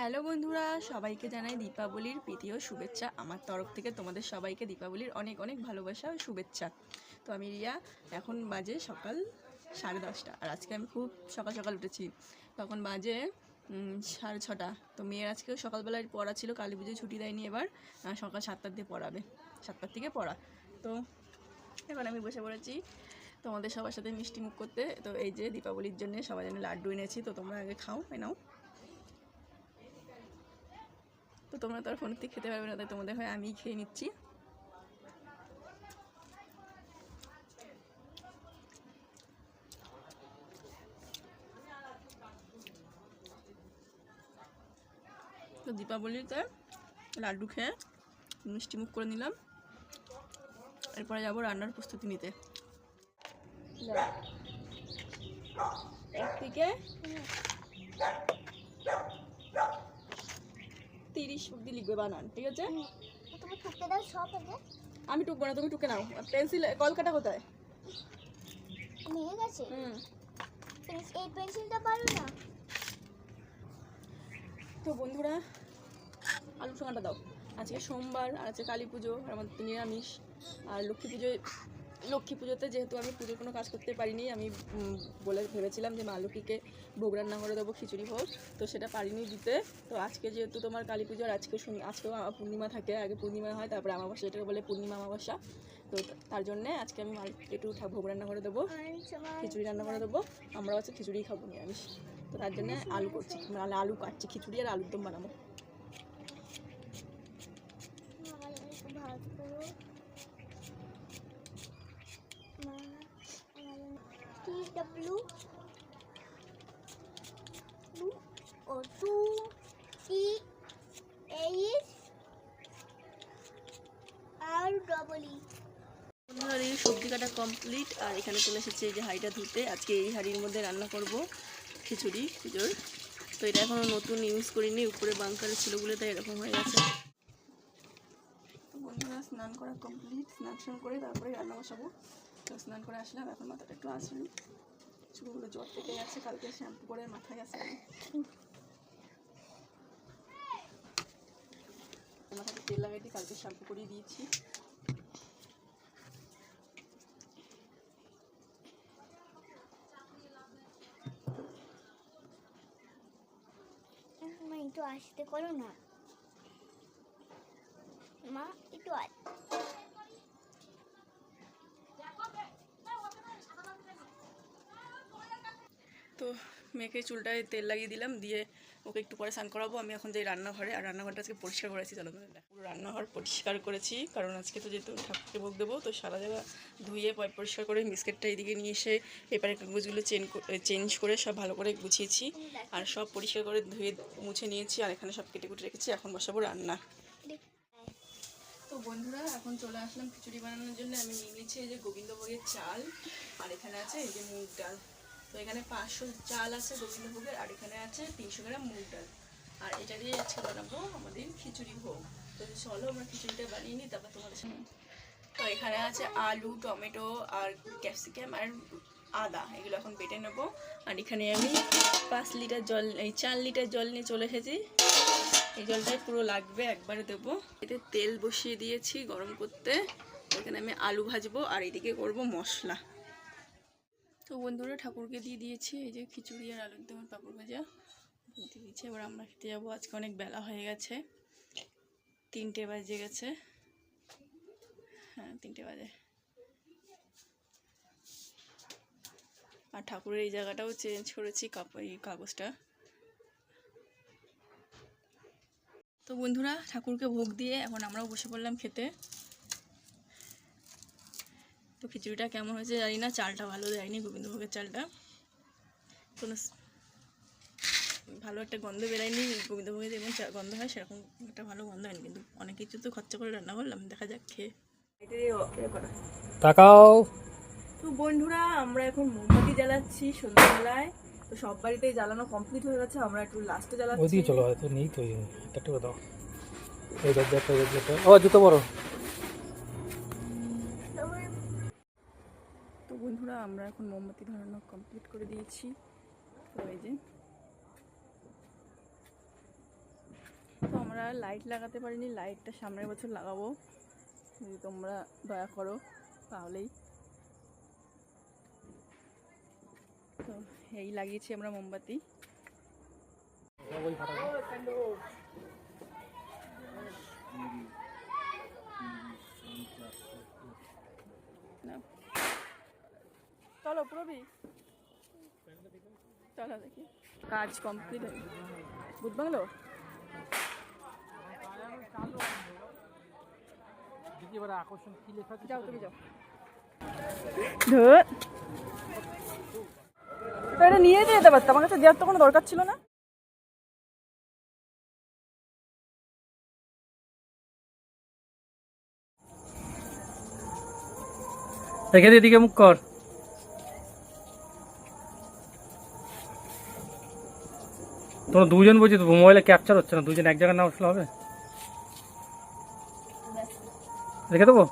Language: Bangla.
হ্যালো বন্ধুরা, সবাইকে জানাই দীপাবলির প্রীতি ও শুভেচ্ছা। আমার তরফ থেকে তোমাদের সবাইকে দীপাবলির অনেক অনেক ভালোবাসা ও শুভেচ্ছা। তো আমি রিয়া, এখন বাজে সকাল সাড়ে দশটা। আর আজকে আমি খুব সকাল সকাল উঠেছি। তখন বাজে সাড়ে ছটা। তো মেয়ের আজকেও সকালবেলায় পড়া ছিল, কালী পুজোয় ছুটি দেয়নি এবার। সকাল সাতটার দিয়ে পড়াবে। সাতটার থেকে পড়া। তো এখন আমি বসে পড়েছি তোমাদের সবার সাথে মিষ্টি মুখ করতে। তো এই যে দীপাবলির জন্য সবাই জন্য লাড্ডু এনেছি। তো তোমরা আগে খাও, এ নাও তো তোমরা তো আর ফোনের থেকে খেতে পারবে না তাই তোমাদের হয় আমিই খেয়ে নিচ্ছি। তো দীপাবলিতে লাড্ডু খেয়ে মিষ্টি মুখ করে নিলাম। এরপরে যাব রান্নার প্রস্তুতি নিতে। এক থেকে তিরিশ অব্দি লিখবে বানান ঠিক আছে? আমি টুকবো না তুমি টুকে নাও। পেন্সিল কলকাটা কোথায়? নিয়ে গেছে? হুম। এই পেন্সিলটা পারো না? তো বন্ধুরা আলু ঠোঙাটা দাও। আজকে সোমবার আর আছে কালী পুজো আর আমাদের নিরামিষ। আর লক্ষ্মী পুজোয় লক্ষ্মী পুজোতে যেহেতু আমি পুজোর কোনো কাজ করতে পারিনি আমি বলে ভেবেছিলাম যে মা লক্ষ্মীকে ভোগ রান্না করে দেবো খিচুড়ি ভোগ তো সেটা পারিনি দিতে। তো আজকে যেহেতু তোমার কালী পুজো আর আজকে শুন- আজকেও পূর্ণিমা থাকে আগে পূর্ণিমা হয় তারপরে আমাবস্যা যেটাকে বলে পূর্ণিমা আমাবস্যা তো তার জন্যে আজকে আমি মা একটু ভোগ রান্না করে দেবো খিচুড়ি রান্না করে দেবো আমরাও হচ্ছে খিচুড়ি খাব নিরামিষ। তো তার জন্য আলু করছি নাহলে আলু কাটছি খিচুড়ি আর আলুর দম বানাবো আমার একটু ভাত করো T W O two T H R double E বন্ধুরা সবজি কাটা কমপ্লিট আর এখানে চলে এসেছে এই যে হাঁড়িটা ধুতে। আজকে এই হাঁড়ির মধ্যে রান্না করব খিচুড়ি পুজোর তো এটা এখনও নতুন ইউজ করিনি, উপরে বাঙ্কারে ছিল বলে তাই এরকম হয়ে গেছে। বন্ধুরা, স্নান করা কমপ্লিট স্নান স্নান করে তারপরে রান্না বসাবো। তো স্নান করে আসলাম, এখন মাথাটা একটু আসলো চুলগুলো জ্বর থেকে গেছে, কালকে শ্যাম্পু করে মাথায় আসে মাথাতে তেল লাগাই কালকে শ্যাম্পু করিয়ে দিয়েছি। একটু আসতে করো না। মা, একটু আস মেয়েকে চুলটায় তেল লাগিয়ে দিলাম, দিয়ে ওকে একটু পরে স্নান করাবো। আমি এখন যাই রান্নাঘরে, আর রান্নাঘরটা আজকে পরিষ্কার করেছি, চলো। পুরো রান্নাঘর পরিষ্কার করেছি, কারণ আজকে তো যেহেতু ঠাকুরকে ভোগ দেবো, তো সারা জায়গা ধুয়ে পরিষ্কার করে বিস্কেটটা এদিকে নিয়ে এসে পেপারের কাগজগুলো চেঞ্জ চেঞ্জ করে সব ভালো করে গুছিয়েছি, আর সব পরিষ্কার করে ধুয়ে মুছে নিয়েছি, আর এখানে সব কেটে কুটে রেখেছি, এখন বসাবো রান্না। তো বন্ধুরা, এখন চলে আসলাম খিচুড়ি বানানোর জন্য। আমি নিয়ে নিচ্ছি এই যে গোবিন্দভোগের চাল, আর এখানে আছে এই যে মুগ ডাল। তো এখানে পাঁচশো চাল আছে গোবিন্দভোগের, আর এখানে আছে তিনশো গ্রাম মুগ ডাল। আর এটা দিয়ে আজকে বানাবো আমাদের খিচুড়ি ভোগ। তো চলো আমরা খিচুড়িটা বানিয়ে নিই, তারপর তোমাদের সামনে। তো এখানে আছে আলু, টমেটো, আর ক্যাপসিকাম, আর আদা। এগুলো এখন বেটে নেব। আর এখানে আমি পাঁচ লিটার জল, এই চার লিটার জল নিয়ে চলে এসেছি। এই জলটাই পুরো লাগবে, একবারে দেবো। এতে তেল বসিয়ে দিয়েছি গরম করতে। এখানে আমি আলু ভাজবো, আর এদিকে করব মশলা। তো বন্ধুরা ঠাকুরকে দিয়ে দিয়েছি, এই যে খিচুড়ি আর আলুর দম পাপড় ভাজা। দিয়ে দিয়েছি, এবার আমরা খেতে যাব। আজকে অনেক বেলা হয়ে গেছে, তিনটে বাজে গেছে। হ্যাঁ তিনটে বাজে। আর ঠাকুরের এই জায়গাটাও চেঞ্জ করেছি এই কাগজটা। তো বন্ধুরা, ঠাকুরকে ভোগ দিয়ে এখন আমরাও বসে পড়লাম খেতে। তো খিচুড়িটা কেমন হয়েছে জানি না চালটা ভালো দেয়নি গোবিন্দভোগের চালটা। কোনো ভালো একটা গন্ধ বেরায়নি গোবিন্দভোগের যেমন গন্ধ হয় সেরকম একটা ভালো গন্ধ হয়নি কিন্তু অনেক কিছু তো খরচা করে রান্না করলাম দেখা যাক খেয়ে। তাকাও। তো বন্ধুরা আমরা এখন মোমবাতি জ্বালাচ্ছি সন্ধ্যাবেলায়। তো সব বাড়িতেই জ্বালানো কমপ্লিট হয়ে গেছে আমরা একটু লাস্টে জ্বালাচ্ছি। চলো হয়তো নেই তো একটা একটু দাও। এই দরজাটা এই দরজাটা। ও জুতো বড় আমরা এখন মোমবাতি ধরানো কমপ্লিট করে দিয়েছি। তো এই যে। তো আমরা লাইট লাগাতে পারিনি লাইটটা সামনের বছর লাগাবো। যদি তোমরা দয়া করো, তাহলেই। তো এই লাগিয়েছি আমরা মোমবাতি ওই ফাটা নাও। চলো পুরবি চলো দেখি। কাজ কমপ্লিট হয়ে বুধ বাংলো? আকর্ষণ কি লেখা যাও তুমি যাও। ধুর। এটা নিয়ে যেতে পারতাম আমার কাছে দেওয়ার তো কোনো দরকার ছিল না। রেখে দিয়ে এদিকে মুখ কর। তোমরা দুজন বলছি তো মোবাইলে ক্যাপচার হচ্ছে না, দুজন এক জায়গায় না বসলে হবে? রেখে দেবো?